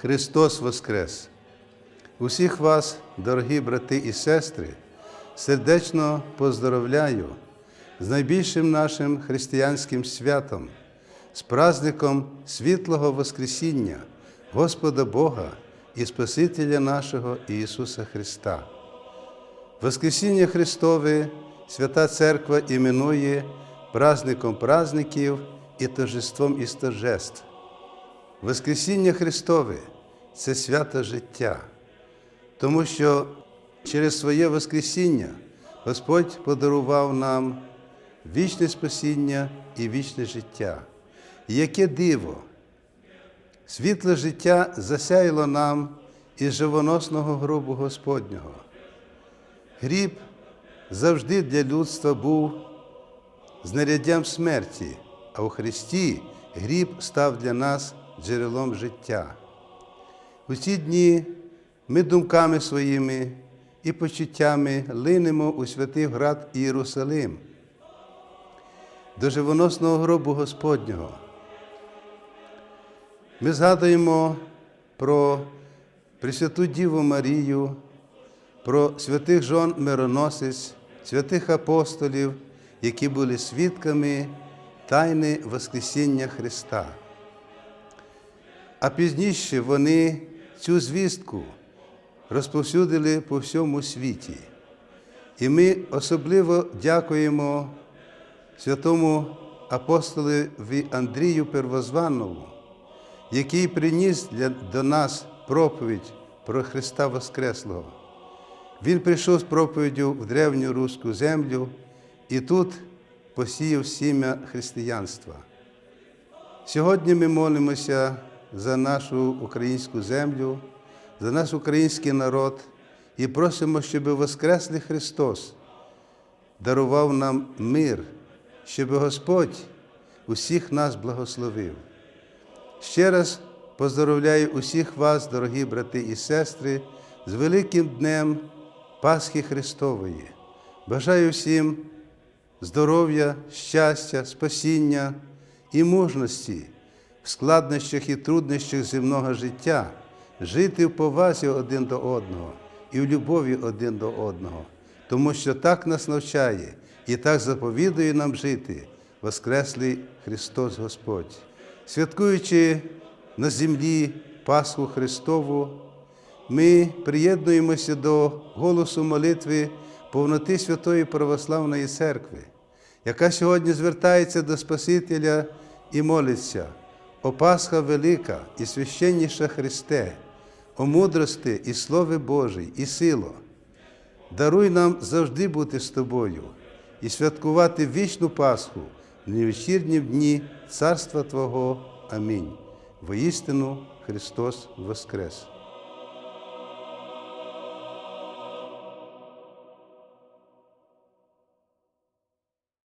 Христос Воскрес! Усіх вас, дорогі брати і сестри, сердечно поздоровляю з найбільшим нашим християнським святом, з праздником світлого Воскресіння Господа Бога і Спасителя нашого Ісуса Христа. Воскресіння Христове Свята Церква іменує праздником праздників і торжеством із торжеств. Воскресіння Христове це свято життя, тому що через своє Воскресіння Господь подарував нам вічне спасіння і вічне життя. І яке диво! Світле життя засяяло нам із живоносного гробу Господнього. Гріб завжди для людства був знаряддям смерті, а у Христі гріб став для нас джерелом життя. У ці дні ми думками своїми і почуттями линемо у святий град Ієрусалим, до живоносного гробу Господнього. Ми згадуємо про Пресвяту Діву Марію, про святих жон мироносець, святих апостолів, які були свідками тайни Воскресіння Христа. А пізніше вони цю звістку розповсюдили по всьому світі. І ми особливо дякуємо святому апостолові Андрію Первозванному, який приніс для, до нас проповідь про Христа Воскреслого. Він прийшов з проповіддю в древню руську землю і тут посіяв сім'я християнства. Сьогодні ми молимося за нашу українську землю, за наш український народ і просимо, щоб Воскреслий Христос дарував нам мир, щоб Господь усіх нас благословив. Ще раз поздоровляю усіх вас, дорогі брати і сестри, з великим днем Пасхи Христової. Бажаю всім здоров'я, щастя, спасіння і мужності складнощах і труднощах земного життя, жити в повазі один до одного і в любові один до одного, тому що так нас навчає і так заповідує нам жити Воскреслий Христос Господь. Святкуючи на землі Пасху Христову, ми приєднуємося до голосу молитви повноти Святої Православної Церкви, яка сьогодні звертається до Спасителя і молиться, о Пасха велика і священніша Христе, о мудрости і Слове Божій, і сило. Даруй нам завжди бути з тобою і святкувати вічну Пасху в невечірні дні Царства Твого. Амінь. Воістину Христос Воскрес!